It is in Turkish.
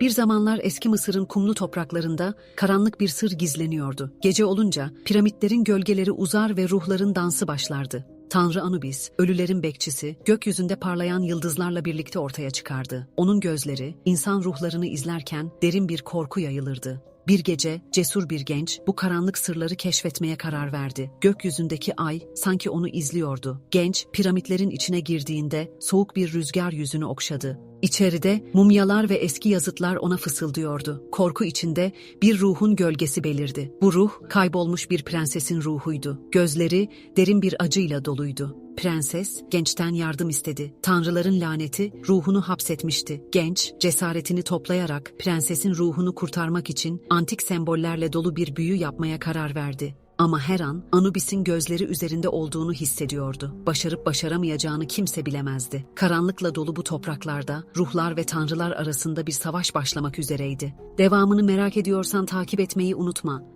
Bir zamanlar eski Mısır'ın kumlu topraklarında karanlık bir sır gizleniyordu. Gece olunca piramitlerin gölgeleri uzar ve ruhların dansı başlardı. Tanrı Anubis, ölülerin bekçisi, gökyüzünde parlayan yıldızlarla birlikte ortaya çıkardı. Onun gözleri, insan ruhlarını izlerken derin bir korku yayılırdı. Bir gece cesur bir genç bu karanlık sırları keşfetmeye karar verdi. Gökyüzündeki ay sanki onu izliyordu. Genç piramitlerin içine girdiğinde soğuk bir rüzgar yüzünü okşadı. İçeride mumyalar ve eski yazıtlar ona fısıldıyordu. Korku içinde bir ruhun gölgesi belirdi. Bu ruh kaybolmuş bir prensesin ruhuydu. Gözleri derin bir acıyla doluydu. Prenses gençten yardım istedi. Tanrıların laneti ruhunu hapsetmişti. Genç cesaretini toplayarak prensesin ruhunu kurtarmak için antik sembollerle dolu bir büyü yapmaya karar verdi. Ama her an Anubis'in gözleri üzerinde olduğunu hissediyordu. Başarıp başaramayacağını kimse bilemezdi. Karanlıkla dolu bu topraklarda ruhlar ve tanrılar arasında bir savaş başlamak üzereydi. Devamını merak ediyorsan takip etmeyi unutma.